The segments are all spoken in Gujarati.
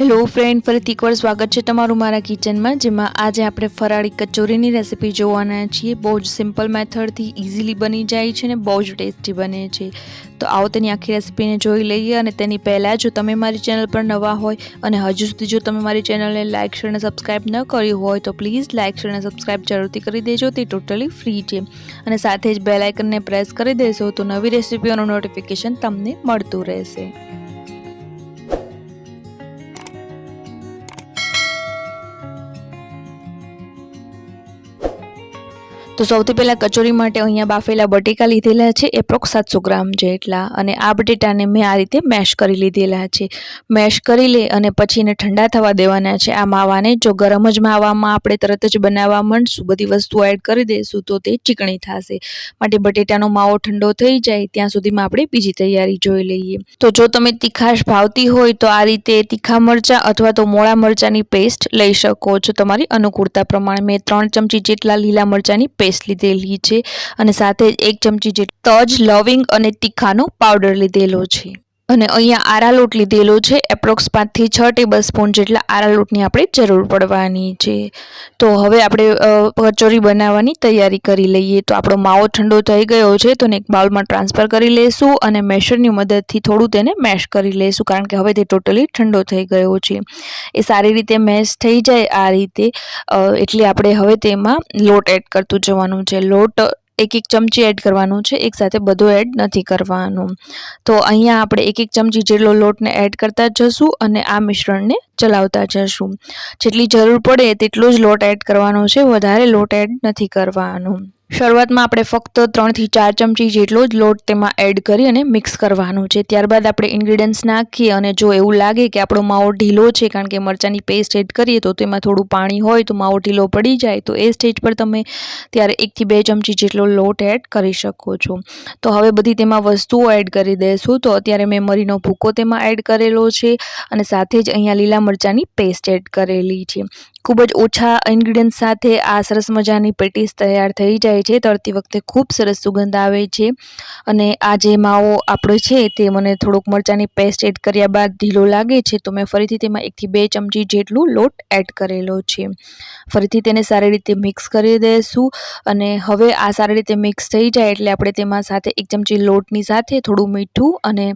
હેલો ફ્રેન્ડ ફરીથી એકવાર સ્વાગત છે તમારું મારા કિચનમાં જેમાં આજે આપણે ફરાળી કચોરીની રેસીપી જોવાના છીએ. બહુ જ સિમ્પલ મેથડથી ઇઝીલી બની જાય છે અને બહુ જ ટેસ્ટી બને છે. તો આવો તેની આખી રેસીપીને જોઈ લઈએ અને તેની પહેલાં જો તમે મારી ચેનલ પર નવા હોય અને હજુ સુધી જો તમે મારી ચેનલને લાઇક શેર અને સબસ્ક્રાઈબ ન કર્યું હોય, તો પ્લીઝ લાઇક શેર અને સબસ્ક્રાઈબ જરૂરથી કરી દેજો. તે ટોટલી ફ્રી છે. અને સાથે જ બેલાઇકનને પ્રેસ કરી દેશો તો નવી રેસીપીઓનું નોટિફિકેશન તમને મળતું રહેશે. તો સૌથી પહેલાં કચોરી માટે અહીંયા બાફેલા બટેકા લીધેલા છે એપ્રોક્સ સાતસો ગ્રામ જેટલા અને આ બટેટાને મેં આ રીતે મેશ કરી લીધેલા છે. મેશ કરી લે અને પછી એને ઠંડા થવા દેવાના છે. આ માવાને જો ગરમ જ માવામાં આપણે તરત જ બનાવવા માંડશું, બધી વસ્તુઓ એડ કરી દઈશું, તો તે ચીકણી થશે. માટે બટેટાનો માવો ઠંડો થઈ જાય, ત્યાં સુધીમાં આપણે બીજી તૈયારી જોઈ લઈએ. તો જો તમે તીખાશ ભાવતી હોય, તો આ રીતે તીખા મરચાં અથવા તો મોળા મરચાંની પેસ્ટ લઈ શકો છો. તમારી અનુકૂળતા પ્રમાણે મેં ત્રણ ચમચી જેટલા લીલા મરચાંની પેસ્ટ લીધેલી છે અને સાથે એક ચમચી જે તજ લવિંગ અને તીખાનો પાવડર લીધેલો છે. અને અહીંયા આરા લોટ લીધેલો છે એપ્રોક્સ પાંચથી છ ટેબલ સ્પૂન જેટલા આરા લોટની આપણે જરૂર પડવાની છે. તો હવે આપણે કચોરી બનાવવાની તૈયારી કરી લઈએ. તો આપણો માવો ઠંડો થઈ ગયો છે, તો એક બાઉલમાં ટ્રાન્સફર કરી લઈશું અને મેશરની મદદથી થોડું તેને મેશ કરી લઈશું કારણ કે હવે તે ટોટલી ઠંડો થઈ ગયો છે. એ સારી રીતે મેશ થઈ જાય આ રીતે. એટલે આપણે હવે તેમાં લોટ એડ કરતું જવાનું છે. લોટ એક એક ચમચી એડ કરવાનું છે એકસાથે બધું એડ નથી કરવાનું. તો અહીંયા આપણે એક એક ચમચી જેટલો લોટને એડ કરતા જશું અને આ મિશ્રણને ચલાવતા જશું. જેટલી જરૂર પડે તેટલો જ લોટ એડ કરવાનો છે, વધારે લોટ એડ નથી કરવાનો. શરૂઆતમાં આપણે ફક્ત ત્રણથી ચાર ચમચી જેટલો જ લોટ તેમાં એડ કરી અને મિક્સ કરવાનું છે. ત્યારબાદ આપણે ઇન્ગ્રીડિયન્ટ્સ નાખીએ અને જો એવું લાગે કે આપણો માવો ઢીલો છે, કારણ કે મરચાંની પેસ્ટ એડ કરીએ તો તેમાં થોડું પાણી હોય, તો માવો ઢીલો પડી જાય, તો એ સ્ટેજ પર તમે ત્યારે એકથી બે ચમચી જેટલો લોટ એડ કરી શકો છો. તો હવે બધી તેમાં વસ્તુઓ એડ કરી દઈશું. તો અત્યારે મેં મરીનો ભૂકો તેમાં એડ કરેલો છે અને સાથે જ અહીંયા લીલા મરચાંની પેસ્ટ એડ કરેલી છે. ખૂબ જ ઓછા ઇન્ગ્રીડિયન્ટ સાથે આ સરસ મજાની પેટીસ તૈયાર થઈ જાય છે. તળતી વખતે ખૂબ સરસ સુગંધ આવે છે. અને આ જે માવો આપણો છે તે મને થોડુંક મરચાંની પેસ્ટ એડ કર્યા બાદ ઢીલો લાગે છે, તો મેં ફરીથી તેમાં એકથી બે ચમચી જેટલું લોટ એડ કરેલો છે. ફરીથી તેને સારી રીતે મિક્સ કરી દઈશું અને હવે આ સારી રીતે મિક્સ થઈ જાય એટલે આપણે તેમાં સાથે એક ચમચી લોટની સાથે થોડું મીઠું અને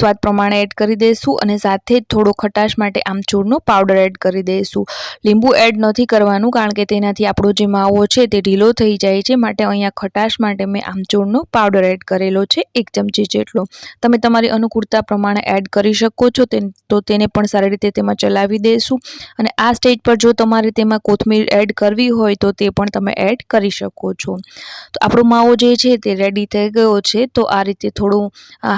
સ્વાદ પ્રમાણે એડ કરી દઈશું અને સાથે થોડો ખટાશ માટે આમચૂરનો પાવડર એડ કરી દઈશું લીંબુ એડ નથી કરવાનું કારણ કે તેનાથી આપણો જે માવો છે તે ઢીલો થઈ જાય છે. માટે અહીંયા ખટાશ માટે મેં આમચૂરનો પાવડર એડ કરેલો છે, એક ચમચી જેટલો. તમે તમારી અનુકૂળતા પ્રમાણે એડ કરી શકો છો તો તેને પણ સારી રીતે તેમાં ચલાવી દઈશું અને આ સ્ટેજ પર જો તમારે તેમાં કોથમીર એડ કરવી હોય તો તે પણ તમે એડ કરી શકો છો. તો આપણો માવો જે છે તે રેડી થઈ ગયો છે, તો આ રીતે થોડું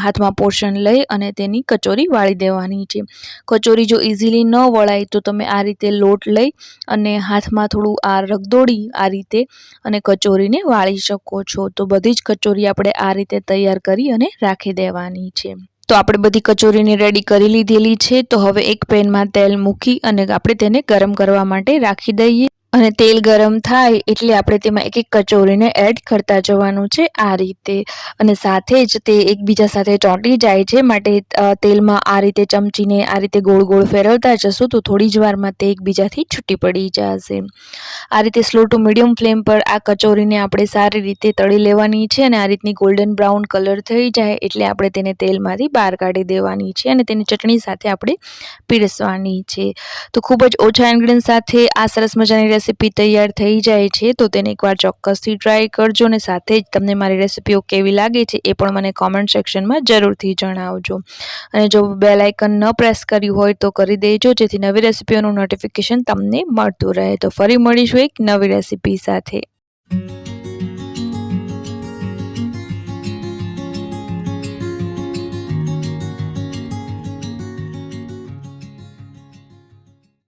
હાથમાં પોર્શન લઈ અને તેની કચોરી વાળી દેવાની છે. કચોરી જો ઇઝીલી ન વળાય તો તમે આ રીતે લોટ લઈ અને હાથમાં થોડું આ રગદોડી આ રીતે અને કચોરીને વાળી શકો છો. તો બધી જ કચોરી આપણે આ રીતે તૈયાર કરી અને રાખી દેવાની છે. તો આપણે બધી કચોરીને રેડી કરી લીધેલી છે. તો હવે એક પેનમાં તેલ મૂકી અને આપણે તેને ગરમ કરવા માટે રાખી દઈએ. અને તેલ ગરમ થાય એટલે આપણે તેમાં એક એક કચોરીને એડ કરતા જવાનું છે આ રીતે. અને સાથે જ તે એકબીજા સાથે ચોંટી જાય છે માટે તેલમાં આ રીતે ચમચીને આ રીતે ગોળ ગોળ ફેરવતા જશું તો થોડી જ વારમાં તે એકબીજાથી છૂટી પડી જશે. આ રીતે સ્લો ટુ મીડિયમ ફ્લેમ પર આ કચોરીને આપણે સારી રીતે તળી લેવાની છે અને આ રીતની ગોલ્ડન બ્રાઉન કલર થઈ જાય એટલે આપણે તેને તેલમાંથી બહાર કાઢી દેવાની છે અને તેની ચટણી સાથે આપણે પીરસવાની છે. તો ખૂબ જ ઓછા ઇન્ગ્રીડિયન્ટ સાથે આ સરસ મજાની રેસીપી તૈયાર થઈ જાય છે, તો તેને એકવાર ચોક્કસથી ટ્રાય કરજો અને સાથે જ તમને મારી રેસીપીઓ કેવી લાગે છે એ પણ મને કોમેન્ટ સેક્શનમાં જરૂરથી જણાવજો. અને જો બેલ આઇકન ન પ્રેસ કર્યું હોય તો કરી દેજો, જેથી નવી રેસીપીઓનું નોટિફિકેશન તમને મળતું રહે. તો ફરી મળીશું એક નવી રેસીપી સાથે.